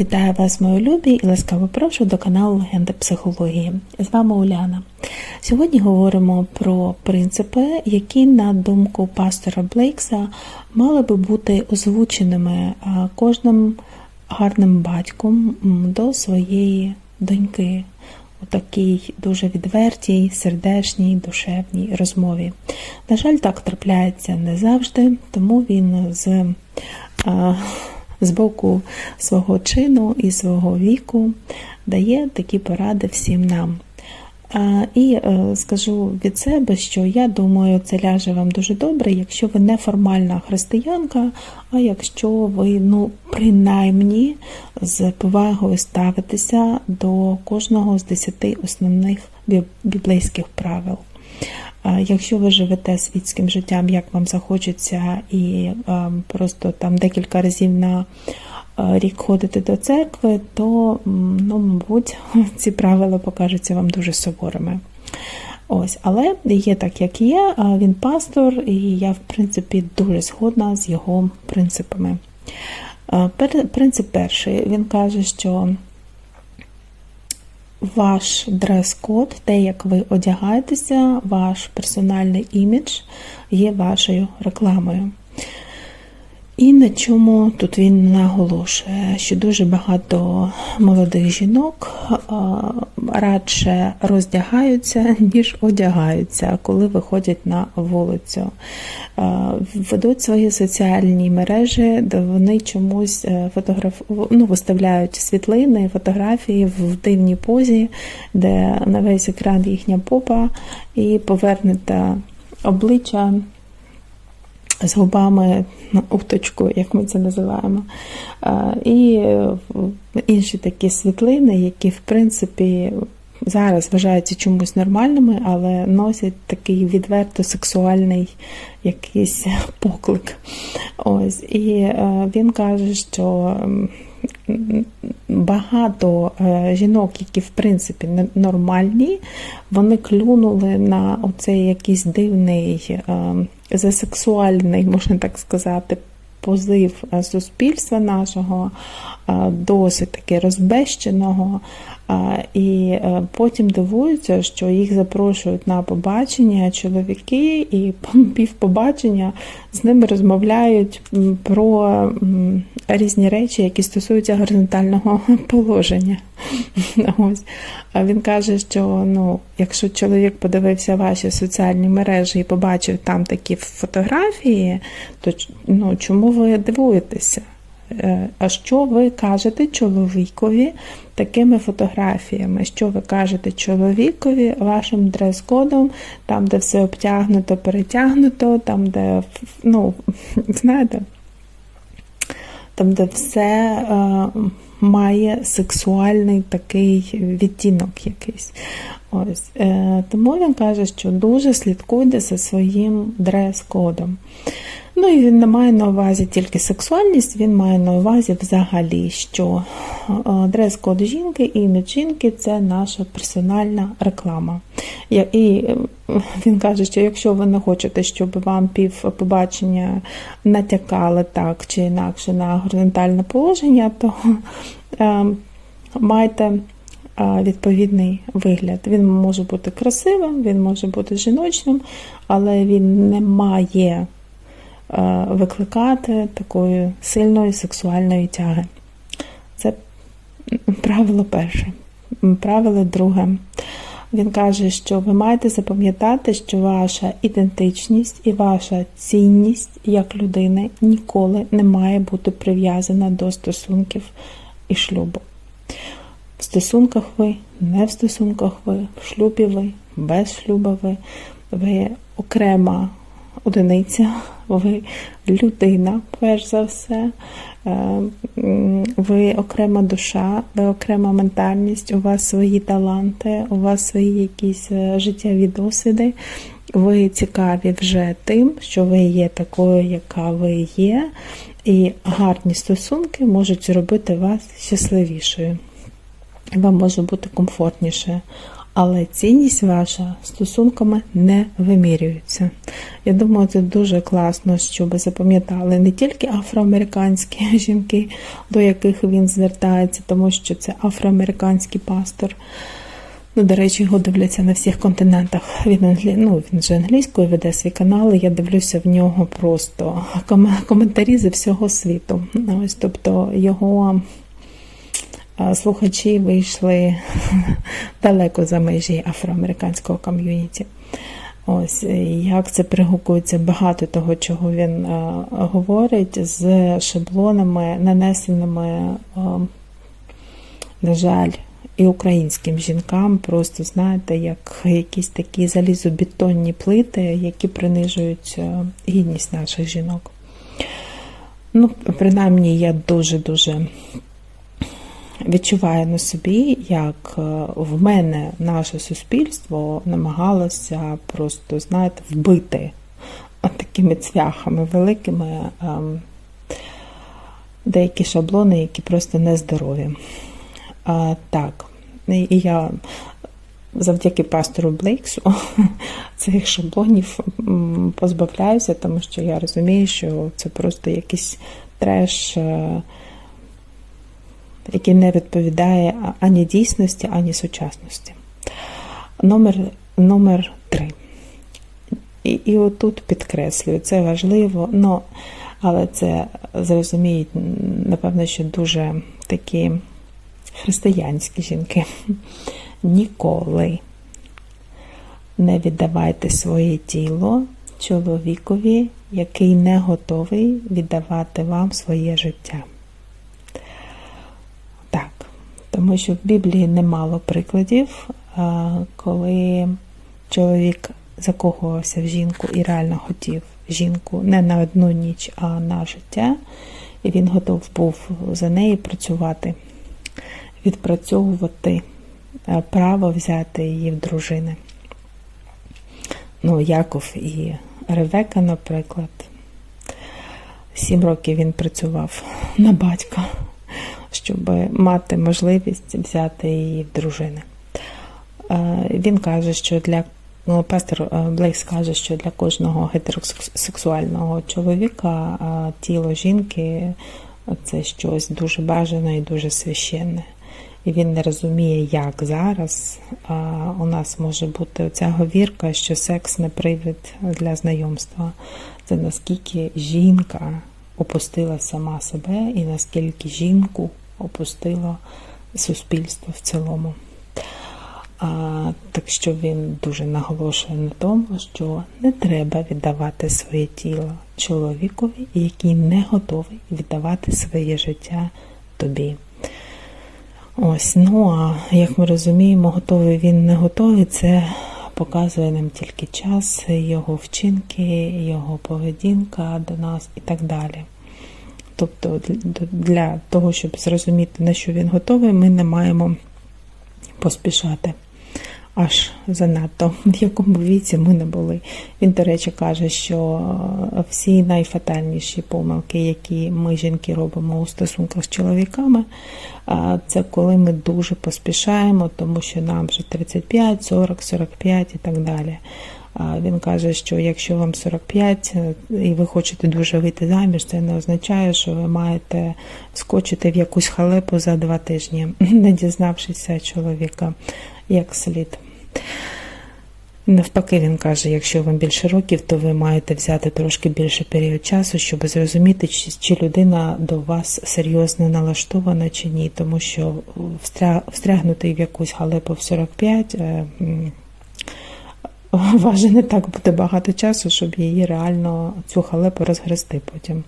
Вітаю вас, мої любі, і ласкаво прошу до каналу Легенди психології. З вами Уляна. Сьогодні говоримо про принципи, які, на думку пастора Блейкса, мали би бути озвученими кожним гарним батьком до своєї доньки у такій дуже відвертій, сердечній, душевній розмові. На жаль, так трапляється не завжди, тому він з. З боку свого чину і свого віку дає такі поради всім нам. І е, скажу від себе, що я думаю, це ляже вам дуже добре, якщо ви не формальна християнка, а якщо ви, ну, принаймні, з повагою ставитеся до кожного з десяти основних бі- біблейських правил. Якщо ви живете світським життям, як вам захочеться, і просто там декілька разів на рік ходите до церкви, то, ну, мабуть, ці правила покажуться вам дуже суворими. Ось, але є так, як є. Він пастор, і я, в принципі, дуже згодна з його принципами. Принцип перший. Він каже, що ваш дрес-код, те, як ви одягаєтеся, ваш персональний імідж є вашою рекламою. І на чому тут він наголошує, що дуже багато молодих жінок радше роздягаються, ніж одягаються, коли виходять на вулицю. Ведуть свої соціальні мережі, де вони чомусь е, фотограф... ну, виставляють світлини, фотографії в дивній позі, де на весь екран їхня попа і повернута обличчя з губами на уточку, як ми це називаємо. І е, інші такі світлини, які, в принципі, зараз вважаються чомусь нормальними, але носять такий відверто сексуальний якийсь поклик. Ось. І е, він каже, що багато е, жінок, які в принципі нормальні, вони клюнули на оцей якийсь дивний, е, засексуальний, можна так сказати, позив суспільства нашого, досить таки розбещеного. І е, потім дивуються, що їх запрошують на побачення чоловіки, і пів побачення з ними розмовляють про різні речі, які стосуються горизонтального положення. Ось. Він каже, що ну, якщо чоловік подивився ваші соціальні мережі і побачив там такі фотографії, то ну, чому ви дивуєтеся? Е, А що ви кажете чоловікові такими фотографіями? Що ви кажете чоловікові вашим дрес-кодом, там, де все обтягнуто, перетягнуто, там, де ну, знаєте, там, де все е, має сексуальний такий відтінок якийсь. Ось. Е, тому він каже, що дуже слідкуйте за своїм дрес-кодом. Ну і він не має на увазі тільки сексуальність, він має на увазі взагалі, що е, дрес-код жінки і імідж жінки це наша персональна реклама. І е, він каже, що якщо ви не хочете, щоб вам пів побачення натякали так чи інакше на горизонтальне положення, то е, майте відповідний вигляд. Він може бути красивим, він може бути жіночним, але він не має викликати такої сильної сексуальної тяги. Це правило перше. Правило друге. Він каже, що ви маєте запам'ятати, що ваша ідентичність і ваша цінність як людини ніколи не має бути прив'язана до стосунків і шлюбу. В стосунках ви, не в стосунках ви, в шлюбі ви, без шлюба ви, ви окрема одиниця, ви людина, перш за все, Е, ви окрема душа, ви окрема ментальність, у вас свої таланти, у вас свої якісь е, життєві досвіди. Ви цікаві вже тим, що ви є такою, яка ви є, і гарні стосунки можуть зробити вас щасливішою вам може бути комфортніше. Але цінність ваша стосунками не вимірюється. Я думаю, це дуже класно, щоб запам'ятали не тільки афроамериканські жінки, до яких він звертається, тому що це афроамериканський пастор. Ну, до речі, його дивляться на всіх континентах. Він ну, він же англійською веде свій канал. і Я дивлюся в нього просто коментарі зі всього світу. Ось, тобто його слухачі вийшли далеко за межі афроамериканського ком'юніті. Ось як це пригукується багато того, чого він говорить, з шаблонами, нанесеними, на жаль, і українським жінкам, просто знаєте, як якісь такі залізобетонні плити, які принижують гідність наших жінок. Ну, принаймні, я дуже-дуже відчуваю на собі, як е, в мене наше суспільство намагалося просто, знаєте, вбити такими цвяхами великими ем, деякі шаблони, які просто нездорові. Так, і я завдяки пастору Блейксу цих шаблонів позбавляюся, тому що я розумію, що це просто якийсь треш, е, який не відповідає ані дійсності, ані сучасності. Номер, номер три. І, і отут підкреслюю, це важливо, но, але це зрозуміють, напевно, що дуже такі християнські жінки. Ніколи не віддавайте своє тіло чоловікові, який не готовий віддавати вам своє життя. Так, тому що в Біблії немало прикладів, коли чоловік закохувався в жінку і реально хотів жінку не на одну ніч, а на життя, і він готов був за неї працювати відпрацьовувати е, право взяти її в дружини. Ну, Яков і Ревека, наприклад. Сім років він працював на батька, щоб мати можливість взяти її в дружини. Е, Він каже, що для ну, пастор е, Блейкс каже, що для кожного гетеросексуального чоловіка е, тіло жінки це щось дуже бажане і дуже священне. І він не розуміє, як зараз у нас може бути оця говірка, що секс не привід для знайомства. Це наскільки жінка опустила сама себе, і наскільки жінку опустило суспільство в цілому. А, так що він дуже наголошує на тому, що не треба віддавати своє тіло чоловікові, який не готовий віддавати своє життя тобі. Ось, ну а як ми розуміємо, готовий він не готовий, це показує нам тільки час, його вчинки, його поведінка до нас і так далі. Тобто для того, щоб зрозуміти, на що він готовий, ми не маємо поспішати аж занадто, в якому віці ми не були. Він, до речі, каже, що всі найфатальніші помилки, які ми, жінки, робимо у стосунках з чоловіками, це коли ми дуже поспішаємо, тому що нам вже 35, 40, 45 і так далі. Він каже, що якщо вам 45 і ви хочете дуже вийти заміж, це не означає, що ви маєте вскочити в якусь халепу за два тижні, не дізнавшися чоловіка як слід. Навпаки, він каже, якщо вам більше років, то ви маєте взяти трошки більше період часу, щоб зрозуміти, чи, чи людина до вас серйозно налаштована чи ні, тому що встрягнути в якусь галепу в 45 важе не так буде багато часу, щоб її реально цю халепу розгрести потім.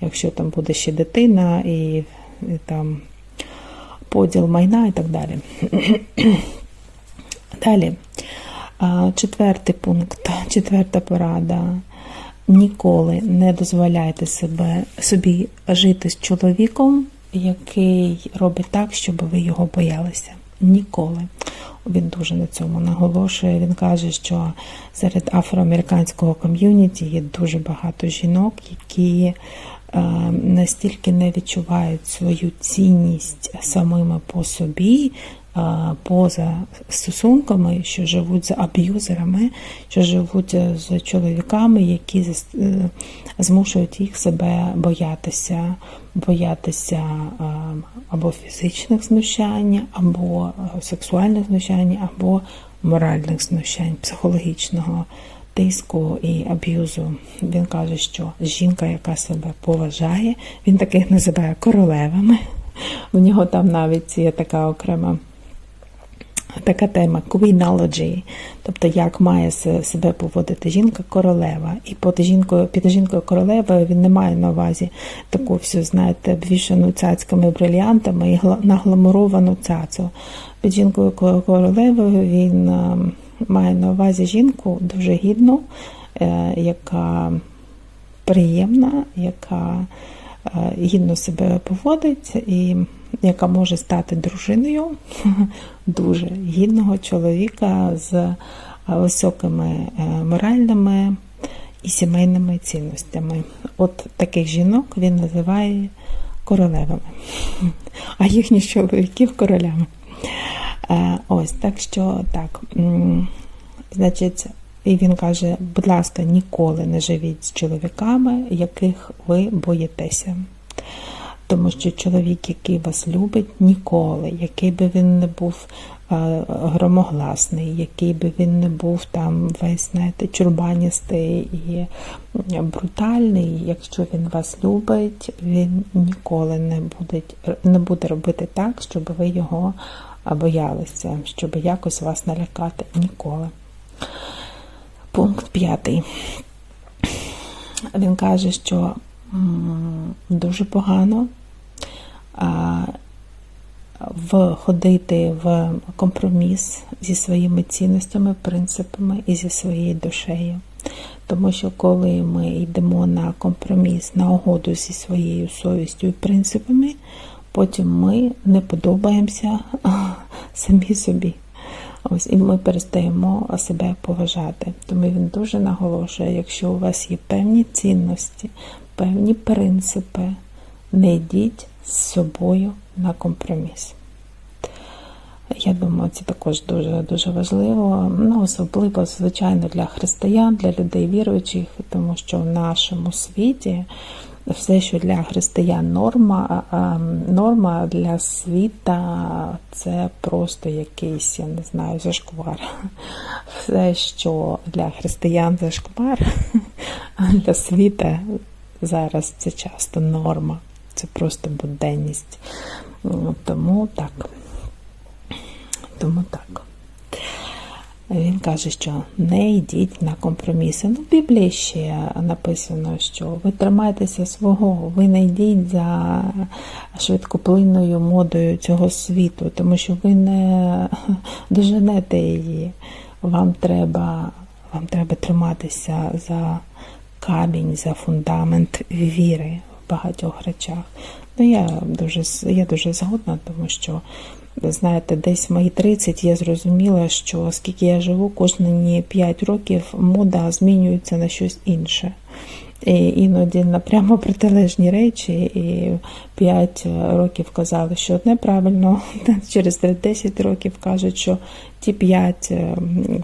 Якщо там буде ще дитина і, і там поділ майна і так далі. Далі. Четвертий пункт, четверта порада. Ніколи не дозволяйте себе, собі жити з чоловіком, який робить так, щоб ви його боялися. Ніколи. Він дуже на цьому наголошує. Він каже, що серед афроамериканського ком'юніті є дуже багато жінок, які е, настільки не відчувають свою цінність самими по собі, поза стосунками, що живуть з аб'юзерами, що живуть з чоловіками, які е, змушують їх себе боятися, боятися або фізичних знущань, або е, сексуальних знущань, або моральних знущань, психологічного тиску і аб'юзу. Він каже, що жінка, яка себе поважає, він таких називає королевами. У нього там навіть є така окрема така тема queenology, тобто як має себе поводити жінка королева. І під жінкою, під жінкою королевою він не має на увазі таку всю, знаєте, обвішану цяцьками, бриліантами і гла- нагламуровану цяцю. Під жінкою ко- королевою він е, має на увазі жінку дуже гідну, е, яка приємна, яка е, гідно себе поводить і яка може стати дружиною дуже гідного чоловіка з е, високими е, моральними і сімейними цінностями. От таких жінок він називає королевами, а їхніх чоловіків королями. Е, Ось так що так. Значить, і він каже: будь ласка, ніколи не живіть з чоловіками, яких ви боїтеся. Тому що чоловік, який вас любить, ніколи, який би він не був е, громогласний, який би він не був там весь, знаєте, чурбаністий і брутальний, якщо він вас любить, він ніколи не буде, не буде робити так, щоб ви його боялися, щоб якось вас налякати. Ніколи. Пункт п'ятий. Він каже, що дуже погано входити в компроміс зі своїми цінностями, принципами і зі своєю душею. Тому що коли ми йдемо на компроміс, на угоду зі своєю совістю і принципами, потім ми не подобаємося самі собі. Ось і ми перестаємо себе поважати. Тому він дуже наголошує, якщо у вас є певні цінності, певні принципи, не йдіть з собою на компроміс. Я думаю, це також дуже дуже важливо. Ну, особливо, звичайно, для християн, для людей віруючих, тому що в нашому світі все, що для християн норма, норма для світа це просто якийсь, я не знаю, зашквар. Все, що для християн зашквар, а для світа зараз це часто норма. Це просто буденність. Тому так. Тому так. Він каже, що не йдіть на компроміси. Ну, в Біблії ще написано, що ви тримайтеся свого, ви не йдіть за швидкоплинною модою цього світу, тому що ви не доженете її. Вам треба, вам треба триматися за камінь, за фундамент віри багатьох речах. Ну, я дуже, я дуже згодна, тому що знаєте, десь в мої 30 я зрозуміла, що скільки я живу, кожні 5 років мода змінюється на щось інше. І іноді на прямо протилежні речі, і 5 років казали, що одне правильно, через 10 років кажуть, що ті 5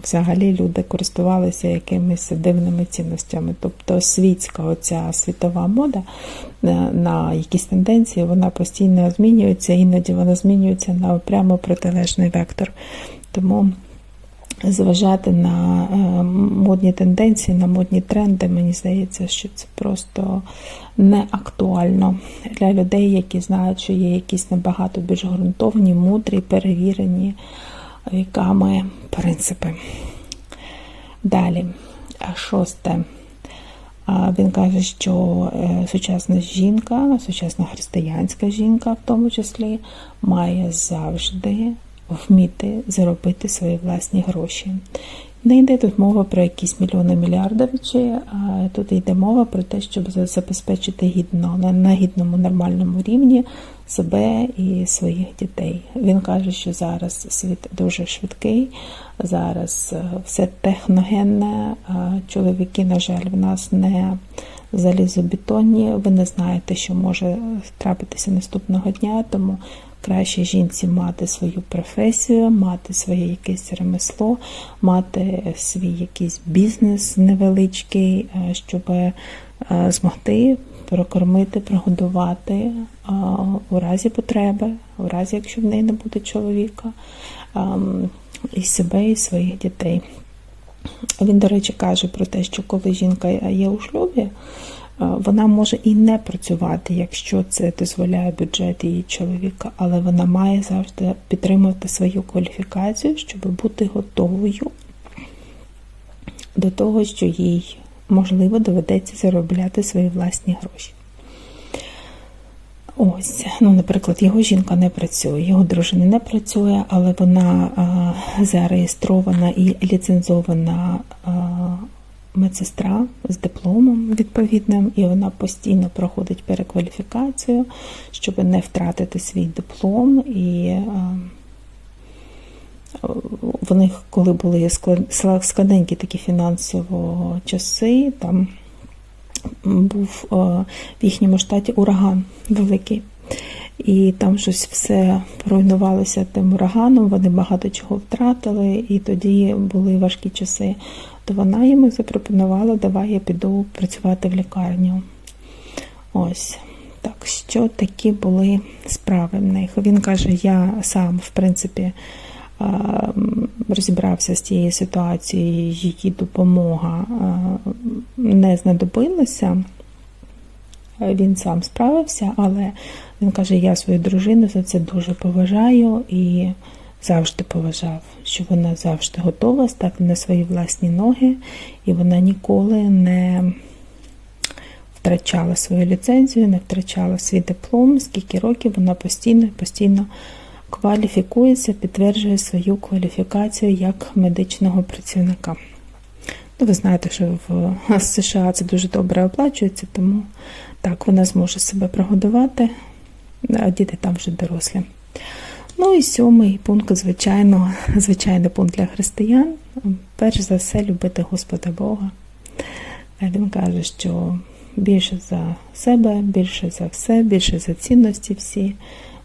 взагалі люди користувалися якимись дивними цінностями. Тобто світська оця світова мода на якісь тенденції, вона постійно змінюється, іноді вона змінюється на прямо протилежний вектор. Тому зважати на модні тенденції, на модні тренди, мені здається, що це просто не актуально для людей, які знають, що є якісь набагато більш ґрунтовні, мудрі, перевірені віками принципи. Далі, шосте. Він каже, що сучасна жінка, сучасна християнська жінка, в тому числі, має завжди вміти заробити свої власні гроші. Не йде тут мова про якісь мільйони мільярдовичі, а тут йде мова про те, щоб забезпечити гідно на гідному нормальному рівні себе і своїх дітей. Він каже, що зараз світ дуже швидкий, зараз все техногенне. Чоловіки, на жаль, в нас не залізобетонні, ви не знаєте, що може трапитися наступного дня, тому краще жінці мати свою професію, мати своє якесь ремесло, мати свій якийсь бізнес невеличкий, е, щоб е, змогти прокормити, прогодувати е, у разі потреби, у разі, якщо в неї не буде чоловіка, ем, і себе, і своїх дітей. Він, до речі, каже про те, що коли жінка є у шлюбі, е, вона може і не працювати, якщо це дозволяє бюджет її чоловіка, але вона має завжди підтримувати свою кваліфікацію, щоб бути готовою до того, що їй можливо доведеться заробляти свої власні гроші. Ось, ну, наприклад, його жінка не працює, його дружина не працює, але вона а, зареєстрована і ліцензована а, медсестра з дипломом відповідним, і вона постійно проходить перекваліфікацію, щоб не втратити свій диплом. І в них, коли були склад- складненькі такі фінансово часи, там був в їхньому штаті ураган великий. І там щось все поруйнувалося тим ураганом, вони багато чого втратили, і тоді були важкі часи. То вона йому запропонувала, давай я піду працювати в лікарню. Ось. Так, що такі були справи в них. Він каже, я сам, в принципі, розібрався з тією ситуацією, її допомога не знадобилася. Він сам справився, але він каже: я свою дружину за це дуже поважаю і завжди поважав, що вона завжди готова стати на свої власні ноги, і вона ніколи не втрачала свою ліцензію, не втрачала свій диплом, скільки років вона постійно постійно кваліфікується, підтверджує свою кваліфікацію як медичного працівника. Ну, ви знаєте, що в США це дуже добре оплачується, тому так, вона зможе себе прогодувати, а діти там вже дорослі. Ну і сьомий пункт, звичайно, звичайний пункт для християн. Перш за все, любити Господа Бога. Він каже, що більше за себе, більше за все, більше за цінності всі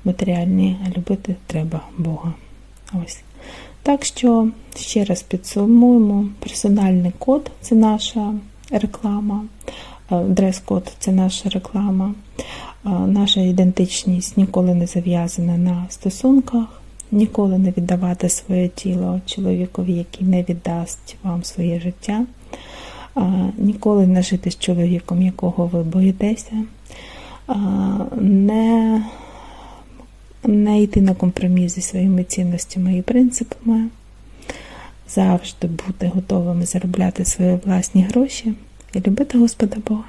матеріальні, а любити треба Бога. Ось. Так що, ще раз підсумуємо, персональний код це наша реклама, дрес-код це наша реклама, е, наша ідентичність ніколи не зав'язана на стосунках, ніколи не віддавати своє тіло чоловікові, який не віддасть вам своє життя, е, ніколи не жити з чоловіком, якого ви боїтеся, не не йти на компроміс зі своїми цінностями і принципами, завжди бути готовими заробляти свої власні гроші і любити Господа Бога.